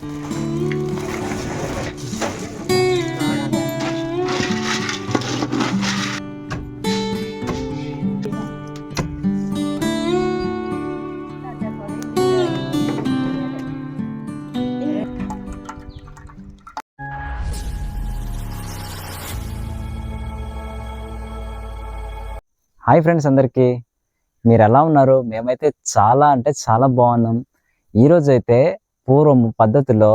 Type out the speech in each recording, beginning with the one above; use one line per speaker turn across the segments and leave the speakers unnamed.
Hi friends అందరికీ. మీరు ఎలా ఉన్నారు? మేమైతే చాలా అంటే చాలా బాగున్నాం. ఈరోజు అయితే పూర్వం పద్ధతిలో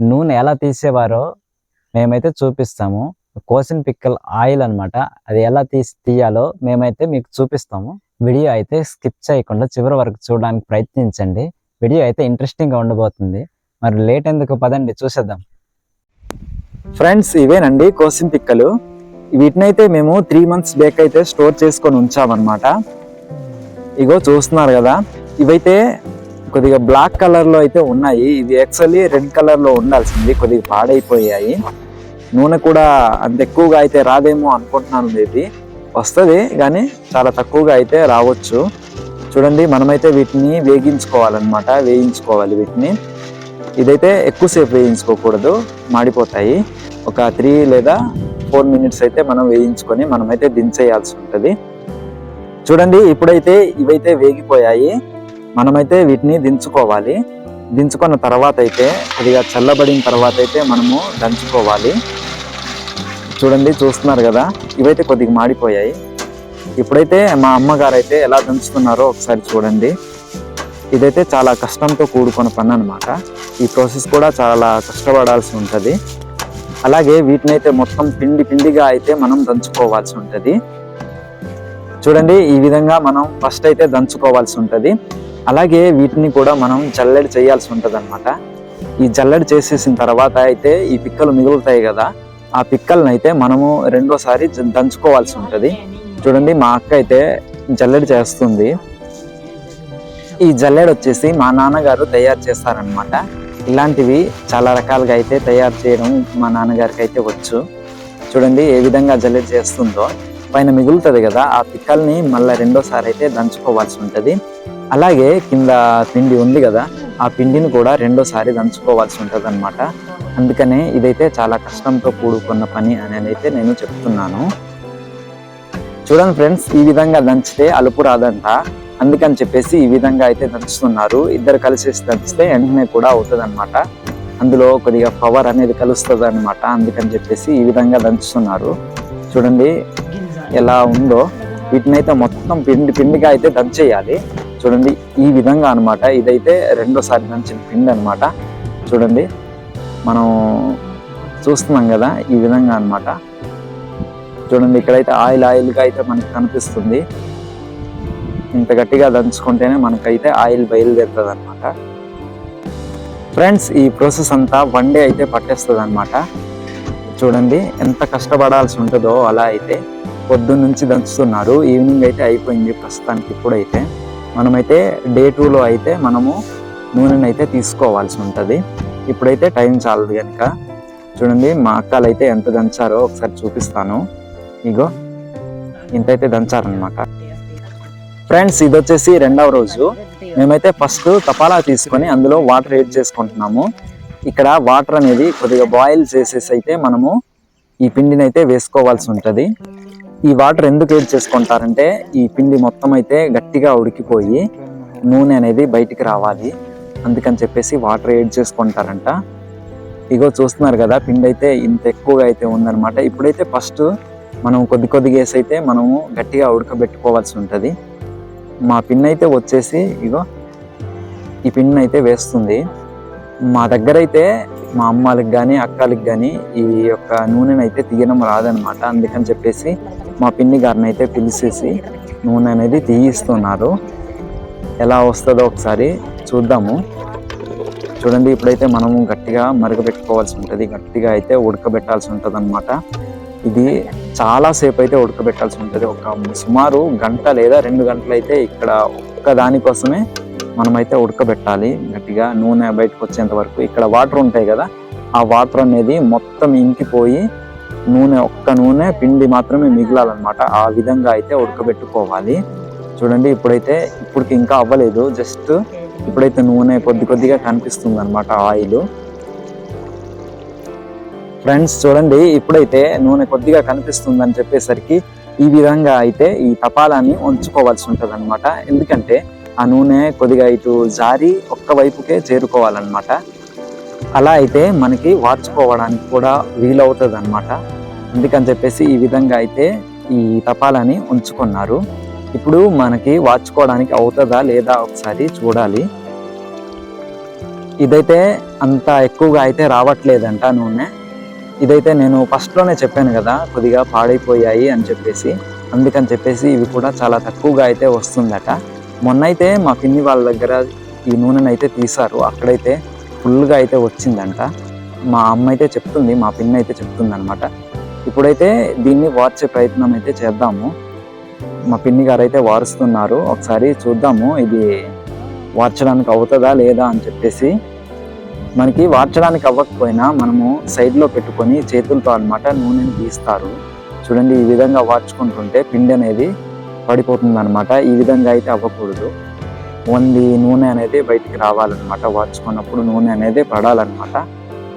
నూనె ఎలా తీసేవారో మేమైతే చూపిస్తాము. కోసిన పిక్కల్ ఆయిల్ అన్నమాట. అది ఎలా తీసి తీయాలో మేమైతే మీకు చూపిస్తాము. వీడియో అయితే స్కిప్ చేయకుండా చివరి వరకు చూడడానికి ప్రయత్నించండి. వీడియో అయితే ఇంట్రెస్టింగ్గా ఉండబోతుంది. మరి లేట్ ఎందుకు? పదండి చూసేద్దాం. ఫ్రెండ్స్ ఇవేనండి కోసిన పిక్కలు. వీటినైతే మేము త్రీ మంత్స్ బ్యాక్ అయితే స్టోర్ చేసుకొని ఉంచామన్నమాట. ఇగో చూస్తున్నారు కదా. ఇవైతే కొద్దిగా బ్లాక్ కలర్లో అయితే ఉన్నాయి. ఇవి యాక్చువల్లీ రెడ్ కలర్లో ఉండాల్సింది. కొద్దిగా పాడైపోయాయి. నూనె కూడా అంత ఎక్కువగా అయితే రాదేమో అనుకుంటున్నాను ఇది వస్తుంది కానీ చాలా తక్కువగా అయితే రావచ్చు. చూడండి మనమైతే వీటిని వేగించుకోవాలన్నమాట. వేయించుకోవాలి వీటిని. ఇదైతే ఎక్కువసేపు వేయించుకోకూడదు. మాడిపోతాయి. ఒక త్రీ లేదా ఫోర్ మినిట్స్ అయితే మనం వేయించుకొని మనమైతే దించేయాల్సి ఉంటుంది. చూడండి ఇప్పుడైతే ఇవైతే వేగిపోయాయి. మనమైతే వీటిని దించుకోవాలి. దించుకున్న తర్వాత అయితే కొద్దిగా చల్లబడిన తర్వాత అయితే మనము దంచుకోవాలి. చూడండి చూస్తున్నారు కదా ఇవైతే కొద్దిగా మాడిపోయాయి. ఇప్పుడైతే మా అమ్మగారు అయితే ఎలా దంచుతున్నారో ఒకసారి చూడండి. ఇదైతే చాలా కష్టంతో కూడుకున్న పని అనమాట ఈ ప్రాసెస్ కూడా చాలా కష్టపడాల్సి ఉంటుంది. అలాగే వీటిని అయితే మొత్తం పిండి పిండిగా అయితే మనం దంచుకోవాల్సి ఉంటుంది. చూడండి ఈ విధంగా మనం ఫస్ట్ అయితే దంచుకోవాల్సి ఉంటుంది. అలాగే వీటిని కూడా మనం జల్లెడ చేయాల్సి ఉంటుంది అనమాట ఈ జల్లెడ చేసేసిన తర్వాత అయితే ఈ పిక్కలు మిగులుతాయి కదా ఆ పిక్కలను అయితే మనము రెండోసారి దంచుకోవాల్సి ఉంటుంది. చూడండి మా అక్క అయితే జల్లెడ చేస్తుంది. ఈ జల్లెడ వచ్చేసి మా నాన్నగారు తయారు చేస్తారనమాట ఇలాంటివి చాలా రకాలుగా అయితే తయారు చేయడం మా నాన్నగారికి అయితే వచ్చు. చూడండి ఏ విధంగా జల్లెడ చేస్తుందో. పైన మిగులుతుంది కదా ఆ పిక్కల్ని మళ్ళీ రెండోసారి అయితే దంచుకోవాల్సి ఉంటుంది. అలాగే కింద పిండి ఉంది కదా ఆ పిండిని కూడా రెండోసారి దంచుకోవాల్సి ఉంటుంది అనమాట అందుకనే ఇదైతే చాలా కష్టంతో కూడుకున్న పని అని అయితే నేను చెప్తున్నాను. చూడండి ఫ్రెండ్స్ ఈ విధంగా దంచితే అలుపు రాదంట. అందుకని చెప్పేసి ఈ విధంగా అయితే దంచుతున్నారు. ఇద్దరు కలిసేసి దంచితే వెంటనే కూడా అవుతుంది అనమాట అందులో కొద్దిగా పవర్ అనేది కలుస్తుంది అనమాట అందుకని చెప్పేసి ఈ విధంగా దంచుతున్నారు. చూడండి ఎలా ఉందో. వీటినైతే మొత్తం పిండి పిండిగా అయితే దంచేయాలి. చూడండి ఈ విధంగా అనమాట ఇదైతే రెండోసారి దంచిన పిండి అనమాట చూడండి మనం చూస్తున్నాం కదా ఈ విధంగా అన్నమాట. చూడండి ఇక్కడైతే ఆయిల్ ఆయిల్గా అయితే మనకి కనిపిస్తుంది. ఇంత గట్టిగా దంచుకుంటేనే మనకైతే ఆయిల్ బయలుదేరుతుంది అనమాట ఫ్రెండ్స్ ఈ ప్రాసెస్ అంతా వన్ డే అయితే పట్టేస్తుంది అనమాట చూడండి ఎంత కష్టపడాల్సి ఉంటుందో అలా అయితే పొద్దున్న నుంచి దంచుతున్నారు. ఈవినింగ్ అయితే అయిపోయింది ప్రస్తుతానికి ఇప్పుడైతే. మనమైతే డే టూలో అయితే మనము నూనెను అయితే తీసుకోవాల్సి ఉంటుంది. ఇప్పుడైతే టైం చాలదు కనుక చూడండి మా అక్కలు అయితే ఎంత దంచారో ఒకసారి చూపిస్తాను. ఇగో ఇంతైతే దంచారనమాట ఫ్రెండ్స్ ఇది వచ్చేసి రెండవ రోజు. మేమైతే ఫస్ట్ తపాలా తీసుకొని అందులో వాటర్ యాడ్ చేసుకుంటున్నాము. ఇక్కడ వాటర్ అనేది కొద్దిగా బాయిల్ చేసేసి అయితే మనము ఈ పిండిని అయితే వేసుకోవాల్సి ఉంటుంది. ఈ వాటర్ ఎందుకు ఏడ్ చేసుకుంటారంటే ఈ పిండి మొత్తం అయితే గట్టిగా ఉడికిపోయి నూనె అనేది బయటికి రావాలి. అందుకని చెప్పేసి వాటర్ ఏడ్ చేసుకుంటారంట. ఇగో చూస్తున్నారు కదా పిండి అయితే ఇంత ఎక్కువగా అయితే ఉందన్నమాట. ఇప్పుడైతే ఫస్ట్ మనం కొద్ది కొద్దిగా వేసి అయితే మనము గట్టిగా ఉడకబెట్టుకోవాల్సి ఉంటుంది. మా పిన్ అయితే వచ్చేసి ఇగో ఈ పిన్ అయితే వేస్తుంది. మా దగ్గర అయితే మా అమ్మాలకు కానీ అక్కలకి కానీ ఈ యొక్క నూనెని అయితే తీయడం రాదనమాట. అందుకని చెప్పేసి మా పిన్ని గారిని అయితే పిలిచేసి నూనె అనేది తీయిస్తున్నారు. ఎలా వస్తుందో ఒకసారి చూద్దాము. చూడండి ఇప్పుడైతే మనము గట్టిగా మరగబెట్టుకోవాల్సి ఉంటుంది. గట్టిగా అయితే ఉడకబెట్టాల్సి ఉంటుంది అనమాట ఇది చాలాసేపు అయితే ఉడకబెట్టాల్సి ఉంటుంది. ఒక సుమారు గంట లేదా రెండు గంటలు అయితే ఇక్కడ ఒక్క దానికోసమే మనమైతే ఉడకబెట్టాలి. గట్టిగా నూనె బయటకు వచ్చేంత వరకు ఇక్కడ వాటర్ ఉంటాయి కదా ఆ వాటర్ అనేది మొత్తం ఇంకిపోయి నూనె ఒక్క నూనె పిండి మాత్రమే మిగిలాలన్నమాట. ఆ విధంగా అయితే ఉడకబెట్టుకోవాలి. చూడండి ఇప్పుడైతే ఇప్పటికి ఇంకా అవ్వలేదు. జస్ట్ ఇప్పుడైతే నూనె కొద్ది కొద్దిగా కనిపిస్తుంది అనమాట ఆయిల్. ఫ్రెండ్స్ చూడండి ఇప్పుడైతే నూనె కొద్దిగా కనిపిస్తుందని చెప్పేసరికి ఈ విధంగా అయితే ఈ తపాలాన్ని ఉంచుకోవాల్సి ఉంటుంది అనమాట ఎందుకంటే ఆ నూనె కొద్దిగా ఇటు జారి ఒక్క వైపుకే చేరుకోవాలన్నమాట. అలా అయితే మనకి వార్చుకోవడానికి కూడా వీలవుతుంది అనమాట అందుకని చెప్పేసి ఈ విధంగా అయితే ఈ తపాలని ఉంచుకున్నారు. ఇప్పుడు మనకి వార్చుకోవడానికి అవుతుందా లేదా ఒకసారి చూడాలి. ఇదైతే అంత ఎక్కువగా అయితే రావట్లేదంట నూనె. ఇదైతే నేను ఫస్ట్లోనే చెప్పాను కదా కొద్దిగా పాడైపోయాయి అని చెప్పేసి. అందుకని చెప్పేసి ఇవి కూడా చాలా తక్కువగా అయితే వస్తుందట. మొన్న అయితే మా పిన్ని వాళ్ళ దగ్గర ఈ నూనెను అయితే తీశారు. అక్కడైతే ఫుల్గా అయితే వచ్చిందంట. మా అమ్మ అయితే చెప్తుంది మా పిన్ని అయితే చెప్తుంది అనమాట ఇప్పుడైతే దీన్ని వార్చే ప్రయత్నం అయితే చేద్దాము. మా పిన్ని గారు అయితే వారుస్తున్నారు. ఒకసారి చూద్దాము ఇది వార్చడానికి అవుతుందా లేదా అని చెప్పేసి. మనకి వార్చడానికి అవ్వకపోయినా మనము సైడ్లో పెట్టుకొని చేతులతో అన్నమాట నూనెని తీస్తారు. చూడండి ఈ విధంగా వార్చుకుంటుంటే పిండి అనేది పడిపోతుంది అనమాట ఈ విధంగా అయితే అవ్వకూడదు. ఓన్లీ నూనె అనేది బయటికి రావాలన్నమాట. వాచుకున్నప్పుడు నూనె అనేది పడాలన్నమాట.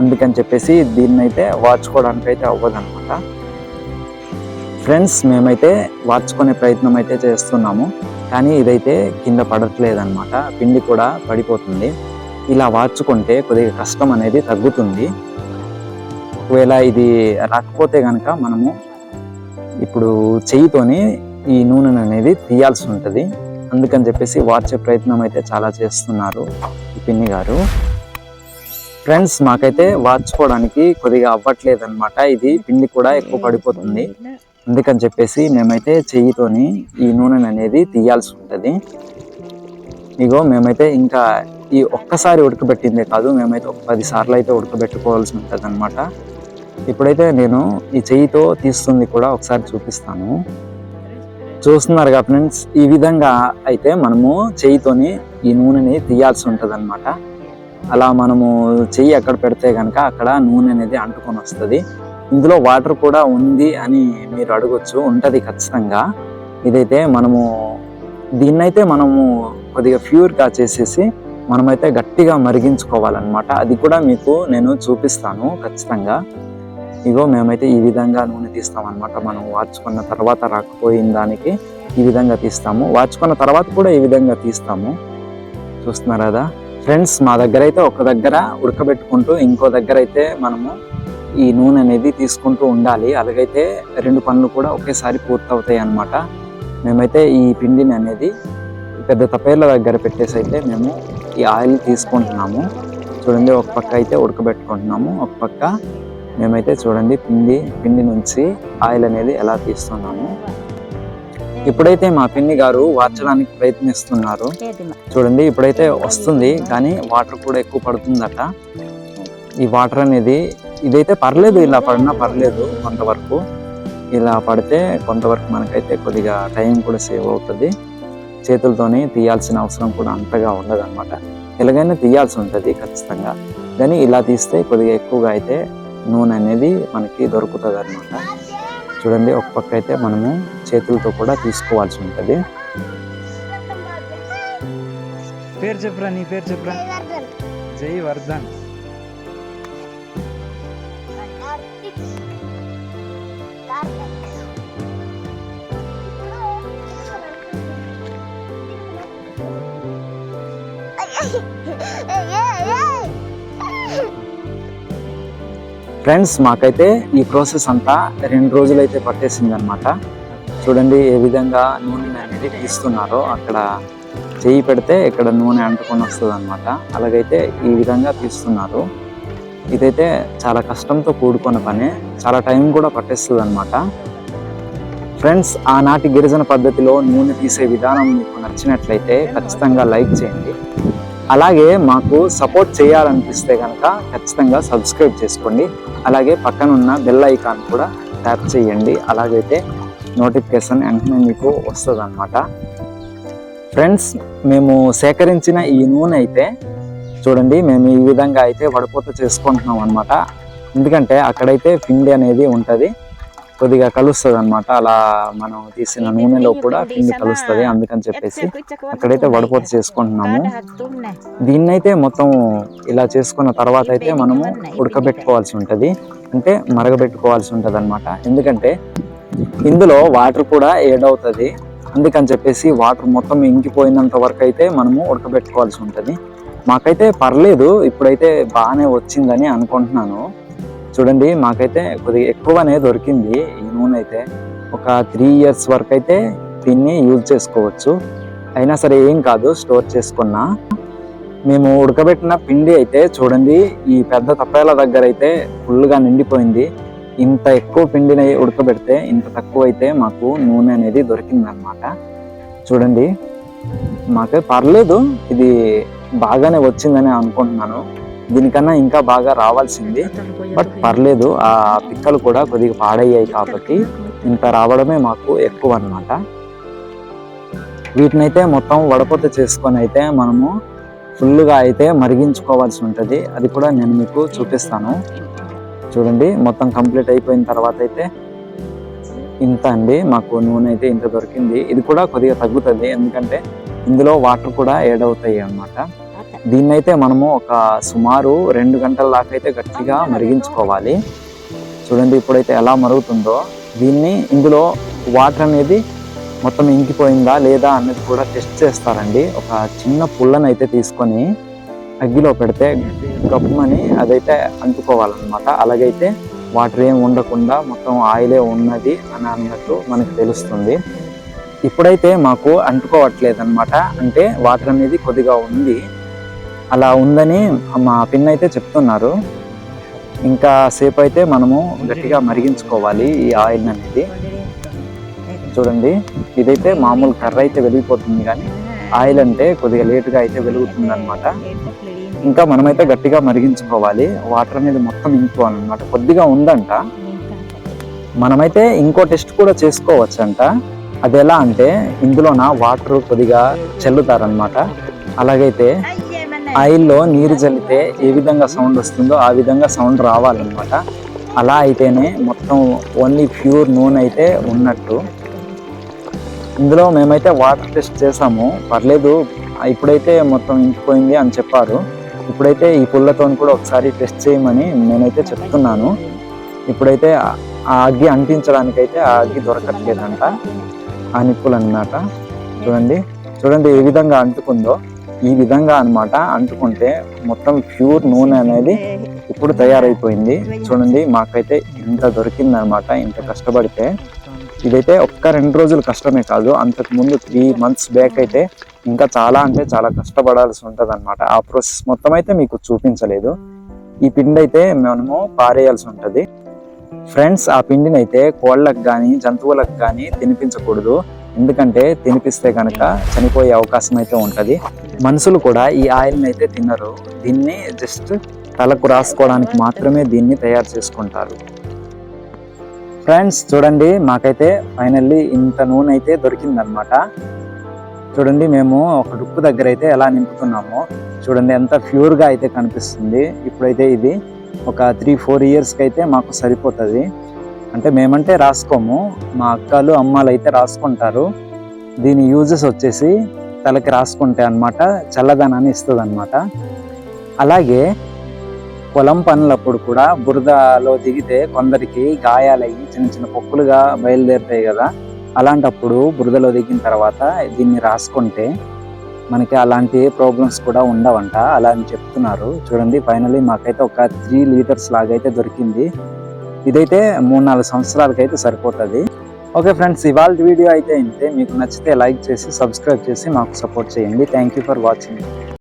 అందుకని చెప్పేసి దీన్ని అయితే వాచుకోవడానికి అయితే అవ్వదన్నమాట. ఫ్రెండ్స్ మేమైతే వాచుకునే ప్రయత్నం అయితే చేస్తున్నాము. కానీ ఇదైతే కింద పడట్లేదనమాట పిండి కూడా పడిపోతుంది. ఇలా వాచుకుంటే కొద్దిగా కష్టం అనేది తగ్గుతుంది. ఒకవేళ ఇది రాకపోతే కనుక మనము ఇప్పుడు చెయ్యితోని ఈ నూనెను అనేది తీయాల్సి ఉంటుంది. అందుకని చెప్పేసి వార్చే ప్రయత్నం అయితే చాలా చేస్తున్నారు ఈ పిన్ని గారు. ఫ్రెండ్స్ మాకైతే వార్చుకోవడానికి కొద్దిగా అవ్వట్లేదు అనమాట ఇది పిండి కూడా ఎక్కువ పడిపోతుంది. అందుకని చెప్పేసి మేమైతే చెయ్యితోని ఈ నూనెను అనేది తీయాల్సి ఉంటుంది. ఇగో మేమైతే ఇంకా ఈ ఒక్కసారి ఉడకబెట్టిందే కాదు మేమైతే ఒక పది సార్లు అయితే ఉడకబెట్టుకోవాల్సి ఉంటుంది అనమాట ఇప్పుడైతే నేను ఈ చెయ్యితో తీస్తుంది కూడా ఒకసారి చూపిస్తాను. చూస్తున్నారు కదా ఫ్రెండ్స్ ఈ విధంగా అయితే మనము చేయితోని ఈ నూనెని తీయాల్సి ఉంటుంది అనమాట అలా మనము చెయ్యి ఎక్కడ పెడితే కనుక అక్కడ నూనె అనేది అంటుకొని వస్తుంది. ఇందులో వాటర్ కూడా ఉంది అని మీరు అడగొచ్చు ఉంటుంది ఖచ్చితంగా. ఇదైతే మనము దీన్నైతే మనము కొద్దిగా ప్యూర్గా చేసేసి మనమైతే గట్టిగా మరిగించుకోవాలన్నమాట. అది కూడా మీకు నేను చూపిస్తాను ఖచ్చితంగా. ఇగో మేమైతే ఈ విధంగా నూనె తీస్తామన్నమాట. మనం వాచుకున్న తర్వాత రాకపోయిన దానికి ఈ విధంగా తీస్తాము. వాచుకున్న తర్వాత కూడా ఈ విధంగా తీస్తాము. చూస్తున్నారు కదా ఫ్రెండ్స్ మా దగ్గర అయితే ఒక దగ్గర ఉడకబెట్టుకుంటూ ఇంకో దగ్గర అయితే మనము ఈ నూనె అనేది తీసుకుంటూ ఉండాలి. అలాగైతే రెండు పనులు కూడా ఒకేసారి పూర్తవుతాయి అన్నమాట. మేమైతే ఈ పిండిని అనేది పెద్ద తపేర్ల దగ్గర పెట్టేసి అయితే మేము ఈ ఆయిల్ తీసుకుంటున్నాము. చూడండి ఒక పక్క అయితే ఉడకబెట్టుకుంటున్నాము. ఒక పక్క మేమైతే చూడండి పిండి పిండి నుంచి ఆయిల్ అనేది ఎలా తీస్తున్నాము. ఇప్పుడైతే మా పిన్ని గారు వార్చడానికి ప్రయత్నిస్తున్నారు. చూడండి ఇప్పుడైతే వస్తుంది కానీ వాటర్ కూడా ఎక్కువ పడుతుందట. ఈ వాటర్ అనేది ఇదైతే పర్లేదు ఇలా పడినా పర్లేదు కొంతవరకు. ఇలా పడితే కొంతవరకు మనకైతే కొద్దిగా టైం కూడా సేవ్ అవుతుంది. చేతులతోనే తీయాల్సిన అవసరం కూడా అంతగా ఉండదు అనమాట ఎలాగైనా తీయాల్సి ఉంటుంది ఖచ్చితంగా. కానీ ఇలా తీస్తే కొద్దిగా ఎక్కువగా అయితే నూనె అనేది మనకి దొరుకుతుంది అనమాట చూడండి ఒక పక్క అయితే మనము చేతులతో కూడా తీసుకోవాల్సి ఉంటుంది. పేరు చెప్పురా నీ పేరు చెప్పురా? జై వర్ధన్ ఫ్రెండ్స్ మాకైతే ఈ ప్రాసెస్ అంతా రెండు రోజులు అయితే పట్టేసింది అనమాట చూడండి ఏ విధంగా నూనె అనేది తీస్తున్నారో అక్కడ చేయి పెడితే ఇక్కడ నూనె అంటుకొని వస్తుంది అనమాట అలాగైతే ఈ విధంగా తీస్తున్నారు. ఇదైతే చాలా కష్టంతో కూడుకున్న పని. చాలా టైం కూడా పట్టేస్తుంది అనమాట ఫ్రెండ్స్ ఆనాటి గిరిజన పద్ధతిలో నూనె తీసే విధానం మీకు నచ్చినట్లయితే ఖచ్చితంగా లైక్ చేయండి. అలాగే మాకు సపోర్ట్ చేయాలనిపిస్తే కనుక ఖచ్చితంగా సబ్స్క్రైబ్ చేసుకోండి. అలాగే పక్కన ఉన్న బెల్ ఐకాన్ కూడా ట్యాప్ చేయండి. అలాగైతే నోటిఫికేషన్ వెంటనే మీకు వస్తుంది అనమాట ఫ్రెండ్స్ మేము సేకరించిన ఈ నూనె అయితే చూడండి మేము ఈ విధంగా అయితే వడపోత చేసుకుంటున్నాం అనమాట ఎందుకంటే అక్కడైతే పిండి అనేది ఉంటుంది. కొద్దిగా కలుస్తుంది అనమాట అలా మనం తీసిన నూనెలో కూడా పిండి కలుస్తుంది అందుకని చెప్పేసి అక్కడైతే వడపోత చేసుకుంటున్నాము. దీన్నైతే మొత్తం ఇలా చేసుకున్న తర్వాత అయితే మనము ఉడకబెట్టుకోవాల్సి ఉంటుంది. అంటే మరగబెట్టుకోవాల్సి ఉంటుంది అనమాట ఎందుకంటే ఇందులో వాటర్ కూడా ఏడ్ అవుతుంది. అందుకని చెప్పేసి వాటర్ మొత్తం ఇంకిపోయినంత వరకు అయితే మనము ఉడకబెట్టుకోవాల్సి ఉంటుంది. మాకైతే పర్లేదు ఇప్పుడైతే బాగానే వచ్చిందని అనుకుంటున్నాను. చూడండి మాకైతే కొద్దిగా ఎక్కువనే దొరికింది ఈ నూనె అయితే. ఒక త్రీ ఇయర్స్ వరకు అయితే దీన్ని యూజ్ చేసుకోవచ్చు. అయినా సరే ఏం కాదు స్టోర్ చేసుకున్నా. మేము ఉడకబెట్టిన పిండి అయితే చూడండి ఈ పెద్ద తప్పేల దగ్గర అయితే ఫుల్గా నిండిపోయింది. ఇంత ఎక్కువ పిండిని ఉడకబెడితే ఇంత తక్కువ అయితే మాకు నూనె అనేది దొరికిందనమాట చూడండి మాకు పర్లేదు ఇది బాగానే వచ్చిందని అనుకుంటున్నాను. దీనికన్నా ఇంకా బాగా రావాల్సింది. బట్ పర్లేదు ఆ పిక్కలు కూడా కొద్దిగా పాడయ్యాయి కాబట్టి ఇంత రావడమే మాకు ఎక్కువ అన్నమాట. వీటినైతే మొత్తం వడపోత చేసుకొని అయితే మనము ఫుల్గా అయితే మరిగించుకోవాల్సి ఉంటుంది. అది కూడా నేను మీకు చూపిస్తాను. చూడండి మొత్తం కంప్లీట్ అయిపోయిన తర్వాత అయితే ఇంత అండి. మాకు నూనె అయితే ఇంత దొరికింది. ఇది కూడా కొద్దిగా తగ్గుతుంది. ఎందుకంటే ఇందులో వాటర్ కూడా యాడ్ అవుతాయి అన్నమాట. దీన్నైతే మనము ఒక సుమారు రెండు గంటల దాకా అయితే గట్టిగా మరిగించుకోవాలి. చూడండి ఇప్పుడైతే ఎలా మరుగుతుందో. దీన్ని ఇందులో వాటర్ అనేది మొత్తం ఇంకిపోయిందా లేదా అనేది కూడా టెస్ట్ చేస్తారండి. ఒక చిన్న పుల్లను అయితే తీసుకొని అగ్గిలో పెడితే గప్పమని అదైతే అంటుకోవాలన్నమాట. అలాగైతే వాటర్ ఏం ఉండకుండా మొత్తం ఆయిలే ఉన్నది అని అన్నట్టు మనకు తెలుస్తుంది. ఇప్పుడైతే మాకు అంటుకోవట్లేదు అనమాట అంటే వాటర్ అనేది కొద్దిగా ఉంది. అలా ఉందని మా పిన్ అయితే చెప్తున్నారు. ఇంకా సేపు అయితే మనము గట్టిగా మరిగించుకోవాలి ఈ ఆయిల్ అనేది. చూడండి ఇదైతే మామూలు కర్ర అయితే వెలిగిపోతుంది కానీ ఆయిల్ అంటే కొద్దిగా లేటుగా అయితే వెలుగుతుంది అనమాట ఇంకా మనమైతే గట్టిగా మరిగించుకోవాలి. వాటర్ అనేది మొత్తం ఇంకోవాలన్నమాట కొద్దిగా ఉందంట. మనమైతే ఇంకో టెస్ట్ కూడా చేసుకోవచ్చు అంట అది ఎలా అంటే ఇందులోన వాటర్ కొద్దిగా చల్లుతారనమాట అలాగైతే ఆయిల్లో నీరు చల్లితే ఏ విధంగా సౌండ్ వస్తుందో ఆ విధంగా సౌండ్ రావాలన్నమాట. అలా అయితేనే మొత్తం ఓన్లీ ప్యూర్ నూనె అయితే ఉన్నట్టు. ఇందులో మేమైతే వాటర్ టెస్ట్ చేసాము. పర్లేదు ఇప్పుడైతే మొత్తం ఇంకిపోయింది అని చెప్పారు. ఇప్పుడైతే ఈ పుల్లతో కూడా ఒకసారి టెస్ట్ చేయమని నేనైతే చెప్తున్నాను. ఇప్పుడైతే ఆ- అగ్గి అంటించడానికైతే ఆ అగ్గి దొరకట్లేదంట. ఆ నిప్పులు అన్నమాట చూడండి చూడండి ఏ విధంగా అంటుకుందో. ఈ విధంగా అనమాట అంటుకుంటే మొత్తం ప్యూర్ నూనె అనేది ఇప్పుడు తయారైపోయింది. చూడండి మాకైతే ఇంత దొరికింది అనమాట ఇంత కష్టపడితే. ఇదైతే ఒక్క రెండు రోజులు కష్టమే కాదు అంతకు ముందు త్రీ మంత్స్ బ్యాక్ అయితే ఇంకా చాలా అంటే చాలా కష్టపడాల్సి ఉంటుంది అనమాట ఆ ప్రాసెస్ మొత్తం అయితే మీకు చూపించలేదు. ఈ పిండి అయితే మనము పారేయాల్సి ఉంటుంది. ఫ్రెండ్స్ ఆ పిండిని అయితే కోళ్ళకు కానీ జంతువులకు కానీ తినిపించకూడదు. ఎందుకంటే తినిపిస్తే కనుక చనిపోయే అవకాశం అయితే ఉంటుంది. మనుషులు కూడా ఈ ఆయిల్ని అయితే తినరు. దీన్ని జస్ట్ తలకు రాసుకోవడానికి మాత్రమే దీన్ని తయారు చేసుకుంటారు. ఫ్రెండ్స్ చూడండి మాకైతే ఫైనల్లీ ఇంత నూనె అయితే దొరికిందనమాట చూడండి మేము ఒక డుప్పు దగ్గర అయితే ఎలా నింపుతున్నామో. చూడండి ఎంత ప్యూర్గా అయితే కనిపిస్తుంది. ఇప్పుడైతే ఇది ఒక త్రీ ఫోర్ ఇయర్స్కి అయితే మాకు సరిపోతుంది. అంటే మేమంటే రాసుకోము మా అక్కలు అమ్మాలు అయితే రాసుకుంటారు. దీని యూజెస్ వచ్చేసి తలకి రాసుకుంటే అన్నమాట చల్లదనాన్ని ఇస్తుంది అనమాట అలాగే పొలం పనులప్పుడు కూడా బురదలో దిగితే కొందరికి గాయాలయ్యి చిన్న చిన్న పొక్కులుగా బయలుదేరుతాయి కదా. అలాంటప్పుడు బురదలో దిగిన తర్వాత దీన్ని రాసుకుంటే మనకి అలాంటి ప్రాబ్లమ్స్ కూడా ఉండవంట. అలా అని చెప్తున్నారు. చూడండి ఫైనలీ మాకైతే ఒక త్రీ లీటర్స్ లాగైతే దొరికింది. ఇదైతే మూడు నాలుగు సంవత్సరాలకి అయితే సరిపోతుంది. ఓకే ఫ్రెండ్స్ ఇవాళ వీడియో అయితే ఇంతే. మీకు నచ్చితే లైక్ చేసి సబ్స్క్రైబ్ చేసి మాకు సపోర్ట్ చేయండి. Thank you for watching